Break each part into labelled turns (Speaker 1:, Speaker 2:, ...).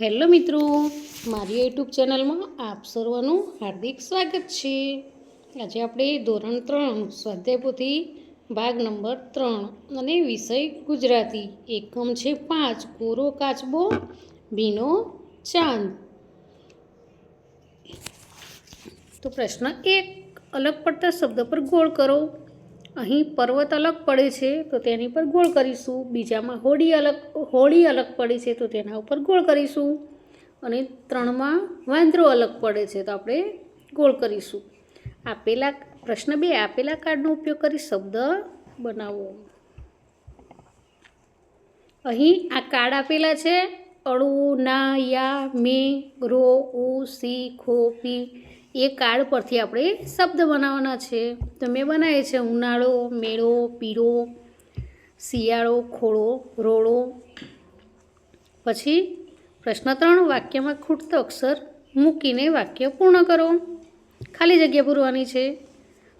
Speaker 1: Hello મિત્રો, મારી YouTube ચેનલમાં આપ સર્વનું હાર્દિક સ્વાગત છે. આજે આપણે ધોરણ ત્રણ સ્વાધ્યાય પોથી ભાગ નંબર ત્રણ અને વિષય ગુજરાતી. એકમ છે પાંચ, કોરો કાચબો, ભીનો ચાંદ. તો પ્રશ્ન એક, અલગ પડતા શબ્દ પર ગોળ કરો. અહીં પર્વત અલગ પડે છે, તો તેની પર ગોળ કરીશું. બીજામાં હોળી અલગ હોળી અલગ પડે છે, તો તેના ઉપર ગોળ કરીશું. અને ત્રણમાં વાંદરો અલગ પડે છે, તો આપણે ગોળ કરીશું. આપેલા, પ્રશ્ન બે, આપેલા કાર્ડનો ઉપયોગ કરી શબ્દ બનાવો. અહીં આ કાર્ડ આપેલા છે, અળુ, ના, યા, મે, રો, ઉ, સી, ખો, પી. એ કાર્ડ પરથી આપણે શબ્દ બનાવવાના છે. તો મેં બનાવીએ છે ઉનાળો, મેળો, પીળો, શિયાળો, ખોળો, રોળો. પછી પ્રશ્ન ત્રણ, વાક્યમાં ખૂટતો અક્ષર મૂકીને વાક્ય પૂર્ણ કરો. ખાલી જગ્યા પૂરવાની છે.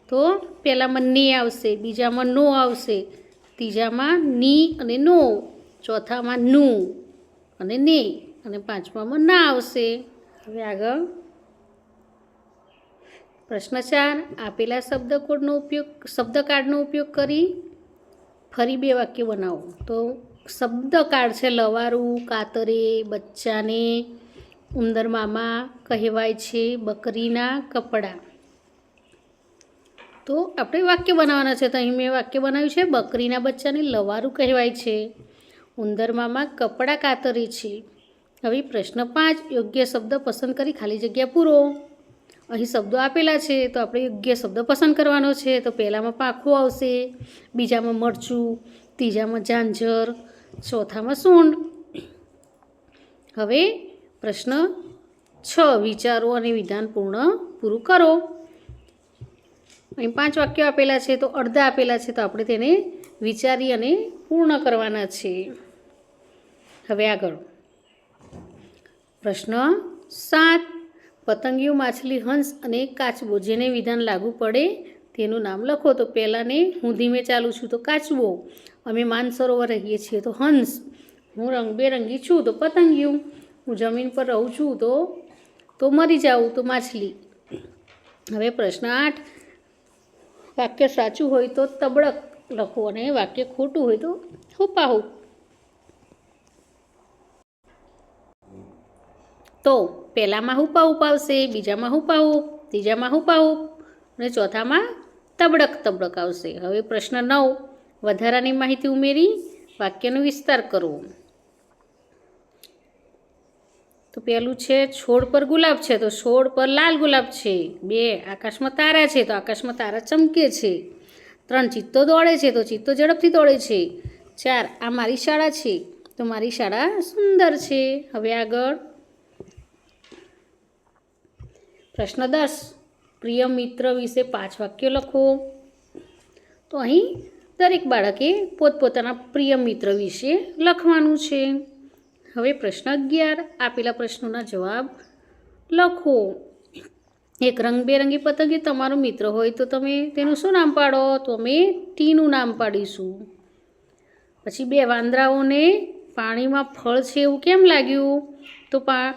Speaker 1: તો પહેલાંમાં ને આવશે, બીજામાં નો આવશે, ત્રીજામાં ની અને નો, ચોથામાં નું અને ને, અને પાંચમામાં ના આવશે. હવે આગળ પ્રશ્ન ચાર આપેલા શબ્દકોડનો ઉપયોગ શબ્દકાર્ડનો ઉપયોગ કરી ફરી બે વાક્ય બનાવો. તો શબ્દકાર્ડ છે લવારું, કાતરે, બચ્ચાને, ઉંદર મામા કહેવાય છે બકરીના કપડાં. તો આપણે વાક્ય બનાવવાના છે તો અહીં મેં વાક્ય બનાવ્યું છે બકરીના બચ્ચાને લવારું કહેવાય છે, ઉંદર મામા કપડાં કાતરે છે. હવે પ્રશ્ન પાંચ, યોગ્ય શબ્દ પસંદ કરી ખાલી જગ્યા પૂરો. અહીં શબ્દો આપેલા છે તો આપણે યોગ્ય શબ્દ પસંદ કરવાનો છે. તો પહેલાંમાં પાખું આવશે, બીજામાં મરચું, ત્રીજામાં ઝાંઝર ચોથામાં સૂંઢ. હવે પ્રશ્ન છ, વિચારો અને વિધાન પૂર્ણ પૂરું કરો. અહીં પાંચ વાક્યો આપેલા છે તો અડધા આપેલા છે તો આપણે તેને વિચારી અને પૂર્ણ કરવાના છે. હવે આગળ. પ્રશ્ન સાત પતંગિયું માછલી, હંસ અને કાચબો જેને વિધાન લાગુ પડે તેનું નામ લખો. તો પહેલાંને હું ધીમે ચાલું છું. તો કાચબો. અમે માનસરોવર રહીએ છીએ. તો હંસ. હું રંગબેરંગી છું. તો પતંગિયું. હું જમીન પર રહું છું. તો તો મરી જાઉં. તો માછલી. હવે પ્રશ્ન આઠ. વાક્ય સાચું હોય તો તબડક લખો અને વાક્ય ખોટું હોય તો હુપાહુપ તો પહેલામાં હુપા હુપ આવશે બીજામાં હુપા હુપ ત્રીજામાં હુપા હુપ અને ચોથામાં તબડક તબડક આવશે. હવે પ્રશ્ન નવ, વધારાની માહિતી ઉમેરી, વાક્યનો વિસ્તાર કરો. તો પહેલું છે, છોડ પર ગુલાબ છે, તો છોડ પર લાલ ગુલાબ છે. બે, આકાશમાં તારા છે, તો આકાશમાં તારા ચમકે છે. ત્રણ, ચિત્તો દોડે છે, તો ચિત્તો ઝડપથી દોડે છે. ચાર, આ મારી શાળા છે, તો મારી શાળા સુંદર છે. હવે આગળ. પ્રશ્ન દસ પ્રિય મિત્ર વિશે પાંચ વાક્યો લખો. તો અહીં દરેક બાળકે પોતપોતાના પ્રિય મિત્ર વિશે લખવાનું છે. હવે પ્રશ્ન અગિયાર, આપેલા પ્રશ્નોના જવાબ લખો. એક રંગબેરંગી પતંગી તમારો મિત્ર હોય તો તમે તેનું શું નામ પાડો? તો અમે ટીનું નામ પાડીશું. પછી બે વાંદરાઓને પાણીમાં ફળ છે એવું કેમ લાગ્યું? તો પા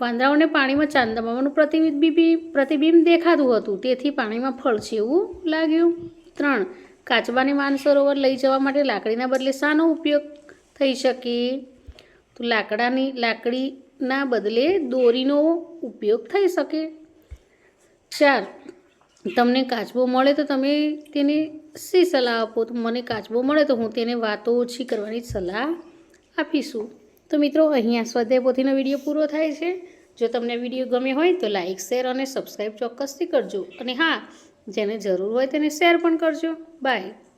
Speaker 1: વાંદરાઓને પાણીમાં ચાંદમામાનું પ્રતિબિંબ પ્રતિબિંબ દેખાતું હતું. તેથી પાણીમાં ફળ છે એવું લાગ્યું. ત્રણ, કાચબાને માનસરોવર લઈ જવા માટે લાકડીના બદલે શાનો ઉપયોગ થઈ શકે? તો લાકડાની, લાકડીના બદલે દોરીનો ઉપયોગ થઈ શકે? ચાર, તમને કાચબો મળે તો તમે તેને શી સલાહ આપો? તો મને કાચબો મળે તો હું તેને વાતો ઓછી કરવાની સલાહ આપીશું. તો મિત્રો અહીંયા સ્વાધ્યાય પોથીનો વીડિયો પૂરો થાય છે. જો તમને વીડિયો ગમે હોય તો લાઇક શેર અને સબસ્ક્રાઈબ ચોક્કસથી કરજો. અને હા, જેને જરૂર હોય તેને શેર પણ કરજો. બાય.